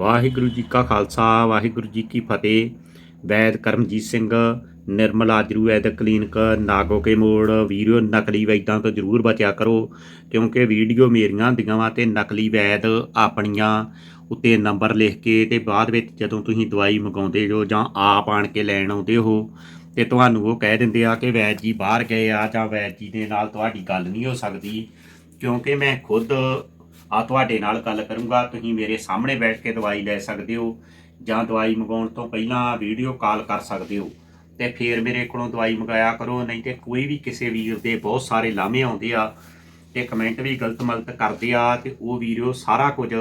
ਵਾਹਿਗੁਰੂ ਜੀ ਕਾ ਖਾਲਸਾ, ਵਾਹਿਗੁਰੂ ਜੀ ਕੀ ਫਤਿਹ। ਵੈਦ ਕਰਮਜੀਤ ਸਿੰਘ, ਨਿਰਮਲ ਆਜਰੂ ਵੈਦਿਕ ਕਲੀਨਿਕ, ਨਾਗੋ ਕੇ ਮੋੜ ਵੀਡੀਓ ਨਕਲੀ ਵੈਦਾਂ ਤੋਂ ਜ਼ਰੂਰ ਬਚਿਆ ਕਰੋ, ਕਿਉਂਕਿ ਵੀਡੀਓ ਮੇਰੀਆਂ ਹੁੰਦੀਆਂ ਵਾ ਤੇ ਨਕਲੀ ਵੈਦ ਆਪਣੀਆਂ ਉੱਤੇ ਨੰਬਰ ਲਿਖ ਕੇ ਤੇ ਬਾਅਦ ਵਿੱਚ ਜਦੋਂ ਤੁਸੀਂ ਦਵਾਈ ਮੰਗਾਉਂਦੇ ਹੋ ਜਾਂ ਆਪ ਆਣ ਕੇ ਲੈਣ ਆਉਂਦੇ ਹੋ, ਤੇ ਤੁਹਾਨੂੰ ਉਹ ਕਹਿ ਦਿੰਦੇ ਆ ਕਿ ਵੈਦ ਜੀ ਬਾਹਰ ਗਏ ਆ ਜਾਂ ਵੈਦ ਜੀ ਦੇ ਨਾਲ ਤੁਹਾਡੀ ਗੱਲ ਨਹੀਂ ਹੋ ਸਕਦੀ, ਕਿਉਂਕਿ ਮੈਂ ਖੁਦ ਆ ਤੁਹਾਡੇ ਨਾਲ ਗੱਲ ਕਰੂੰਗਾ। ਤੁਸੀਂ ਮੇਰੇ ਸਾਹਮਣੇ ਬੈਠ ਕੇ ਦਵਾਈ ਲੈ ਸਕਦੇ ਹੋ ਜਾਂ ਦਵਾਈ ਮੰਗਾਉਣ ਤੋਂ ਪਹਿਲਾਂ ਵੀਡੀਓ ਕਾਲ ਕਰ ਸਕਦੇ ਹੋ। ਤੇ ਫਿਰ ਮੇਰੇ ਕੋਲੋਂ ਦਵਾਈ ਮੰਗਾਇਆ ਕਰੋ, ਨਹੀਂ ਤੇ ਕੋਈ ਵੀ ਕਿਸੇ ਵੀਰ ਦੇ ਬਹੁਤ ਸਾਰੇ ਲਾਮੇ ਆਉਂਦੇ ਆ ਤੇ ਕਮੈਂਟ ਵੀ ਗਲਤ ਮਲਤ ਕਰਦੇ ਆ ਤੇ ਉਹ ਵੀਡੀਓ ਸਾਰਾ ਕੁਝ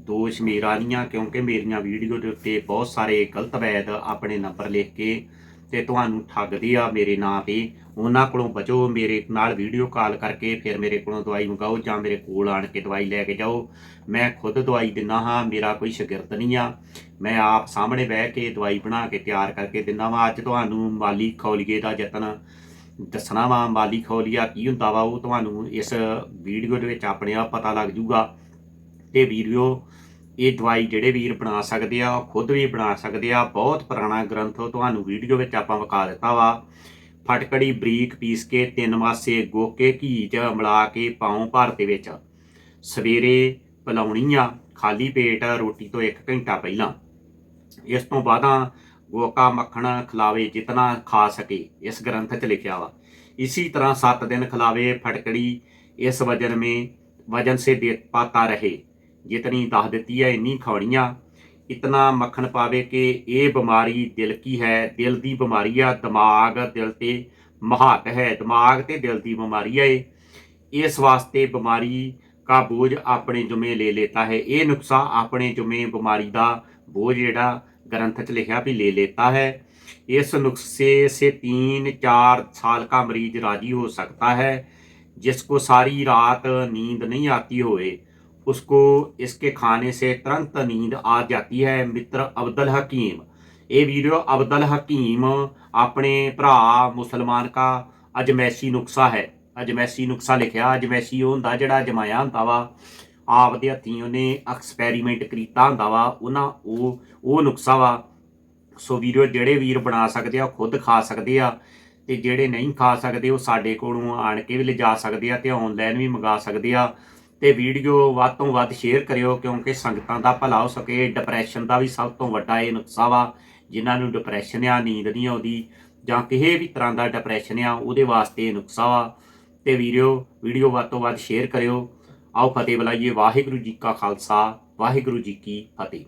ਦੋਸ਼ ਮੇਰਾ ਨਹੀਂ ਆ ਕਿਉਂਕਿ ਮੇਰੀਆਂ ਵੀਡੀਓ ਦੇ ਉੱਤੇ ਬਹੁਤ ਸਾਰੇ ਗਲਤ ਵੈਦ ਆਪਣੇ ਨੰਬਰ ਲਿਖ ਕੇ ਤੇ ਤੁਹਾਨੂੰ ਠੱਗਦੇ ਆ, ਮੇਰੇ ਨਾਂ ਤੇ। ਉਹਨਾਂ ਕੋਲੋਂ ਬਚੋ, ਮੇਰੇ ਨਾਲ ਵੀਡੀਓ ਕਾਲ ਕਰਕੇ ਫਿਰ ਮੇਰੇ ਕੋਲੋਂ ਦਵਾਈ ਮੰਗਾਓ ਜਾਂ ਮੇਰੇ ਕੋਲ ਆਣ ਕੇ ਦਵਾਈ ਲੈ ਕੇ ਜਾਓ। ਮੈਂ ਖੁਦ ਦਵਾਈ ਦਿੰਦਾ ਹਾਂ, ਮੇਰਾ ਕੋਈ ਸ਼ਾਗਿਰਦ ਨਹੀਂ ਆ। ਮੈਂ ਆਪ ਸਾਹਮਣੇ ਬਹਿ ਕੇ ਦਵਾਈ ਬਣਾ ਕੇ ਤਿਆਰ ਕਰਕੇ ਦਿੰਦਾ ਵਾਂ। ਅੱਜ ਤੁਹਾਨੂੰ ਮਾਲੀ ਖੌਲੀਏ ਦਾ ਯਤਨ ਦੱਸਣਾ ਵਾ, ਮਾਲੀ ਖੌਲੀਆ ਕੀ ਹੁੰਦਾ ਵਾ, ਉਹ ਤੁਹਾਨੂੰ ਇਸ ਵੀਡੀਓ ਦੇ ਵਿੱਚ ਆਪਣੇ ਆਪ ਪਤਾ ਲੱਗ ਜੂਗਾ ਤੇ ਵੀਡੀਓ ਇਹ ਦਵਾਈ ਜਿਹੜੇ ਵੀਰ ਬਣਾ ਸਕਦੇ ਆ ਖੁਦ ਵੀ ਬਣਾ ਸਕਦੇ ਆ। ਬਹੁਤ ਪੁਰਾਣਾ ਗ੍ਰੰਥ ਤੁਹਾਨੂੰ ਵੀਡੀਓ ਵਿੱਚ ਆਪਾਂ ਵਿਖਾ ਦਿੱਤਾ ਵਾ। ਫਟਕੜੀ, ਬਰੀਕ ਪੀਸ ਕੇ, ਤਿੰਨ ਮਾਸੇ ਗੋਕੇ, ਘੀ ਚ ਮਿਲਾ ਕੇ ਪਾਉ ਭਰ ਦੇ ਵਿੱਚ। ਸਵੇਰੇ ਪਲਾਉਣੀ ਆ, ਖਾਲੀ ਪੇਟ, ਰੋਟੀ ਤੋਂ 1 ਘੰਟਾ ਪਹਿਲਾਂ। ਇਸ ਤੋਂ ਬਾਅਦਾਂ ਗੋਕਾ, ਮੱਖਣ ਖਲਾਵੇ ਜਿਤਨਾ ਖਾ ਸਕੇ, ਇਸ ਗ੍ਰੰਥ 'ਚ ਲਿਖਿਆ ਵਾ। ਇਸੇ ਤਰ੍ਹਾਂ 7 ਦਿਨ ਖਲਾਵੇ ਫਟਕੜੀ, ਇਸ ਵਜਨ ਮੇ ਵਜਨ ਸੇ ਦੇਤ ਪਾਤਾ ਰਹੇ। जितनी दाह देती है इन्नी खानियां इतना मक्खन पावे कि ये बीमारी दिल की है दिल ਦੀ ਬਿਮਾਰੀ ਆ ਦਿਮਾਗ ਦਿਲ ਤੇ ਮਹਾਤ ਹੈ ਦਿਮਾਗ ਤੇ ਦਿਲ ਦੀ ਬਿਮਾਰੀ ਹੈ ਇਹ। ਇਸ ਵਾਸਤੇ ਬਿਮਾਰੀ का बोझ ਆਪਣੇ ਜੁਮੇ ਲੈ लेता है ਇਹ ਨੁਕਸਾ ਆਪਣੇ ਜੁਮੇ ਬਿਮਾਰੀ ਦਾ ਬੋਝ ਜਿਹੜਾ ग्रंथ ਚ ਲਿਖਿਆ ਵੀ ਲੈ लेता है इस नुस्खे से तीन चार साल का मरीज राजी हो सकता है जिसको सारी रात नींद नहीं आती होए उसको इसके खाने से तुरंत नींद आ जाती है मित्र अब्दुल हकीम ਇਹ ਵੀਡੀਓ ਅਬਦੁਲ ਹਕੀਮ ਆਪਣੇ ਭਰਾ ਮੁਸਲਮਾਨ ਕਾ ਅਜਮੈਸੀ ਨੁਕਸਾ ਹੈ ਅਜਮੈਸੀ ਨੁਕਸਾ ਲਿਖਿਆ ਅਜਮੈਸੀ ਉਹ ਹੁੰਦਾ ਜਿਹੜਾ ਜਮਾਇਆ ਹੁੰਦਾ ਵਾ ਆਪ ਦੇ ਹੱਥੀਂ ਉਹਨੇ ਐਕਸਪੈਰੀਮੈਂਟ ਕੀਤਾ ਹੁੰਦਾ ਵਾ ਉਹਨਾਂ ਉਹ ਉਹ ਨੁਕਸਾ ਵਾ ਸੋ ਵੀਡੀਓ ਜਿਹੜੇ ਵੀਰ ਬਣਾ ਸਕਦੇ ਆ ਉਹ ਖੁਦ ਖਾ ਸਕਦੇ ਆ ਤੇ ਜਿਹੜੇ ਨਹੀਂ ਖਾ ਸਕਦੇ ਉਹ ਸਾਡੇ ਕੋਲੋਂ ਆਣ ਕੇ ਵੀ ਲਿਜਾ ਸਕਦੇ ਆ ਤੇ ਆਨਲਾਈਨ ਵੀ ਮੰਗਾ ਸਕਦੇ ਆ ਤੇ ਵੀਡੀਓ ਵੱਧ ਤੋਂ ਵੱਧ ਸ਼ੇਅਰ ਕਰਿਓ, ਕਿਉਂਕਿ ਸੰਗਤਾਂ ਦਾ ਭਲਾ ਹੋ ਸਕੇ ਡਿਪਰੈਸ਼ਨ ਦਾ ਵੀ ਸਭ ਤੋਂ ਵੱਡਾ ਇਹ ਨੁਕਸਾ ਵਾ, ਜਿਨ੍ਹਾਂ ਨੂੰ ਡਿਪਰੈਸ਼ਨ ਆ, ਨੀਂਦ ਨਹੀਂ ਆਉਂਦੀ, ਜਾਂ ਕਿਸੇ ਵੀ ਤਰ੍ਹਾਂ ਦਾ ਡਿਪਰੈਸ਼ਨ ਆ, ਉਹਦੇ ਵਾਸਤੇ ਇਹ ਨੁਕਸਾ ਵਾ। ਤੇ ਵੀਡੀਓ ਵੀਡੀਓ ਵੱਧ ਤੋਂ ਵੱਧ ਸ਼ੇਅਰ ਕਰਿਓ। ਆਓ ਫਤਿਹ ਬੁਲਾਈਏ, ਵਾਹਿਗੁਰੂ ਜੀ ਕਾ ਖਾਲਸਾ, ਵਾਹਿਗੁਰੂ ਜੀ ਕੀ ਫਤਿਹ।